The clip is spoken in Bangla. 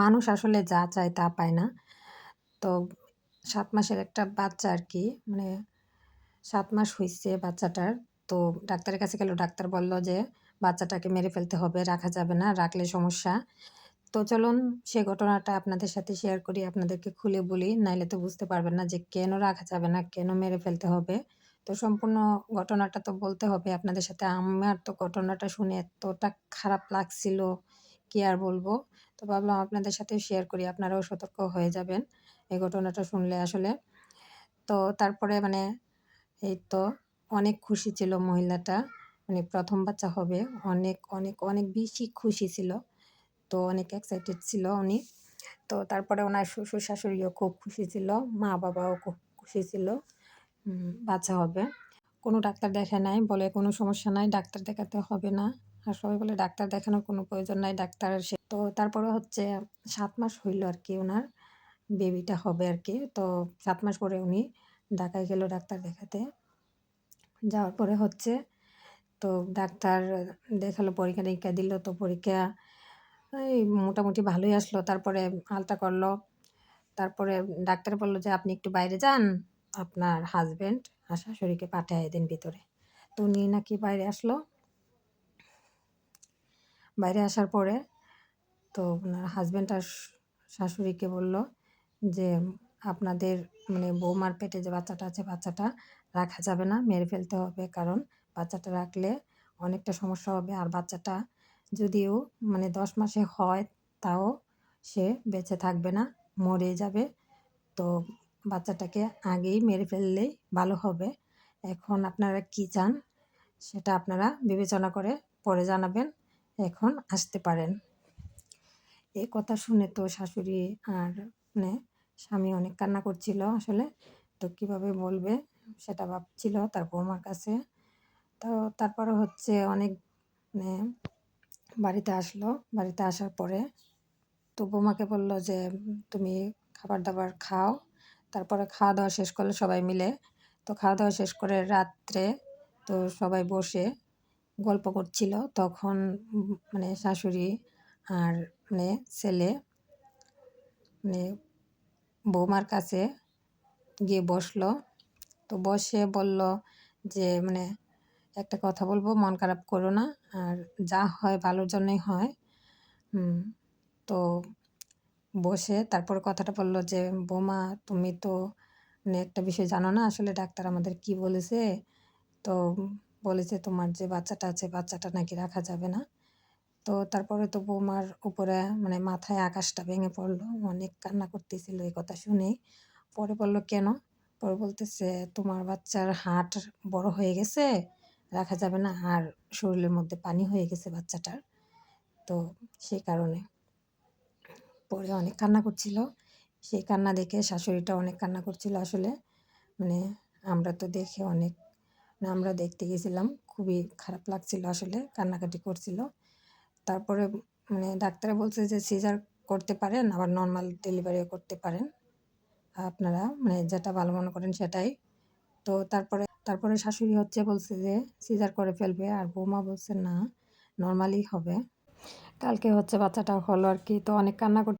মানুষ আসলে যা চায় তা পায় না। তো সাত মাসের একটা বাচ্চা আর কি মানে সাত মাস হয়েছে বাচ্চাটার। তো ডাক্তারের কাছে গেল, ডাক্তার বলল যে বাচ্চাটাকে মেরে ফেলতে হবে, রাখা যাবে না, রাখলে সমস্যা। তো চলুন, সে ঘটনাটা আপনাদের সাথে শেয়ার করি, আপনাদেরকে খুলে বলি, নাইলে তো বুঝতে পারবেন না যে কেন রাখা যাবে না, কেন মেরে ফেলতে হবে। তো সম্পূর্ণ ঘটনাটা তো বলতে হবে আপনাদের সাথে। আমার তো ঘটনাটা শুনে এতটা খারাপ লাগছিল। কি আর বলব? তো ভাবলাম আপনাদের সাথে শেয়ার করি, আপনারাও সতর্ক হয়ে যাবেন এই ঘটনাটা শুনলে আসলে। তো তারপরে মানে এই তো অনেক খুশি ছিল মহিলাটা মানে প্রথম বাচ্চা হবে, অনেক অনেক অনেক বেশি খুশি ছিল। তো অনেক এক্সাইটেড ছিল উনি। তো তারপরে ওনার শ্বশুর শাশুড়িও খুব খুশি ছিল, মা বাবাও খুব খুশি ছিল বাচ্চা হবে। কোনো ডাক্তার দেখে নাই, বলে কোনো সমস্যা নাই, ডাক্তার দেখাতে হবে না। আর সবাই বলে ডাক্তার দেখানোর কোনো প্রয়োজন নাই, ডাক্তার সে। তো তারপরে হচ্ছে সাত মাস হইল আর কি ওনার বেবিটা হবে আর কি। তো সাত মাস পরে উনি ঢাকায় গেল ডাক্তার দেখাতে। যাওয়ার পরে হচ্ছে তো ডাক্তার দেখাল, পরীক্ষা নিরীক্ষা দিল, তো পরীক্ষা এই মোটামুটি ভালোই আসলো। তারপরে আলতা করল, তারপরে ডাক্তার বলল যে, আপনি একটু বাইরে যান, আপনার হাজব্যান্ড আর শাশুড়িকে পাঠিয়ে দিন ভিতরে। তো উনি নাকি বাইরে আসলো। বাইরে আসার পরে তো ওনার হাজব্যান্ড আর শাশুড়িকে বলল যে, আপনাদের মানে বৌমার পেটে যে বাচ্চাটা আছে, বাচ্চাটা রাখা যাবে না, মেরে ফেলতে হবে। কারণ বাচ্চাটা রাখলে অনেকটা সমস্যা হবে। আর বাচ্চাটা যদিও মানে দশ মাসে হয়, তাও সে বেঁচে থাকবে না মরে যাবে। তো বাচ্চাটাকে আগেই মেরে ফেললেই ভালো হবে। এখন আপনারা কি চান সেটা আপনারা বিবেচনা করে পরে জানাবেন। এখন আসতে পারেন। এই কথা শুনে তো শাশুড়ি আর মানে স্বামী অনেক কান্না করছিল আসলে। তো কীভাবে বলবে সেটা ভাবছিল তার বৌমার কাছে। তো তারপরে হচ্ছে অনেক মানে বাড়িতে আসলো। বাড়িতে আসার পরে তো বৌমাকে বলল যে, তুমি খাবার দাবার খাও। তারপরে খাওয়া দাওয়া শেষ করল সবাই মিলে। তো খাওয়া দাওয়া শেষ করে রাত্রে তো সবাই বসে গল্প করছিল তখন মানে শাশুড়ি আর মানে ছেলে মানে বৌমার কাছে গিয়ে বসল। তো বসে বলল যে মানে একটা কথা বলব, মন খারাপ করো না, আর যা হয় ভালোর জন্যই হয়। তো বসে তারপর কথাটা বলল যে, বোমা, তুমি তো মানে একটা বিষয় জানো না, আসলে ডাক্তার আমাদের কি বলেছে? তো বলেছে তোমার যে বাচ্চাটা আছে, বাচ্চাটা নাকি রাখা যাবে না। তো তারপরে তো বৌমার উপরে মানে মাথায় আকাশটা ভেঙে পড়ল। অনেক কান্না করতেছিল এই কথা শুনেই। পরে বলল, কেন? পরে বলতেছে, তোমার বাচ্চার হাট বড় হয়ে গেছে, রাখা যাবে না, আর শরীরের মধ্যে পানি হয়ে গেছে বাচ্চাটার। তো সেই কারণে পরে অনেক কান্না করছিল। সেই কান্না দেখে শাশুড়িটা অনেক কান্না করছিল আসলে। মানে আমরা তো দেখে অনেক আমরা দেখতে গেছিলাম। খুবই খারাপ লাগছিল আসলে, কান্নাকাটি করছিল। তারপরে মানে ডাক্তারে বলছে যে সিজার করতে পারেন, আবার নর্মাল ডেলিভারিও করতে পারেন। আপনারা মানে যেটা ভালো মনে করেন সেটাই। তো তারপরে তারপরে শাশুড়ি হচ্ছে বলছে যে সিজার করে ফেলবে, আর বৌমা বলছে না নর্মালি হবে। কালকে হচ্ছে বাচ্চাটা হলো আর কি, তো অনেক কান্না